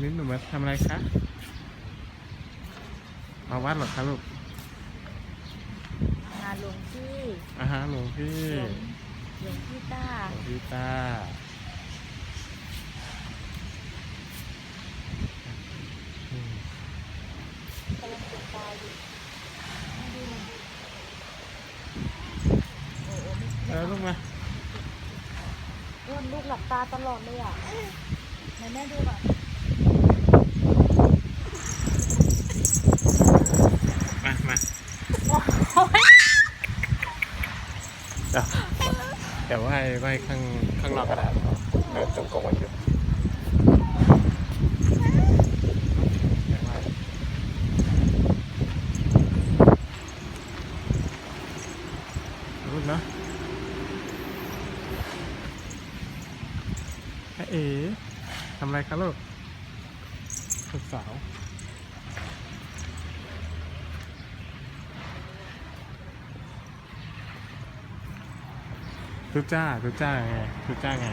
นี่หนูมาทำอะไรคะมาวัดเหรอคะลูกงานหลวงพี่อาฮะหลวงพี่หลวงหลวงพี่ต้าหลวงพี่ตาอืมกำลังติดตาอยู่โอ้โหไม่แล้วลูกมาอ้วนลูกหลับตาตลอดเลยอะไหนแม่ดูก่อน มามา โอ้ย เดี๋ยวไหว้ไหว้ข้างข้างนอกกระดาษเออตรงกงไว้อยู่เดี๋ยเนะเอ๋ทำอะไรคะลูกลูกสาว ทุกจ้าทุกจ้าไงทุกจ้าไง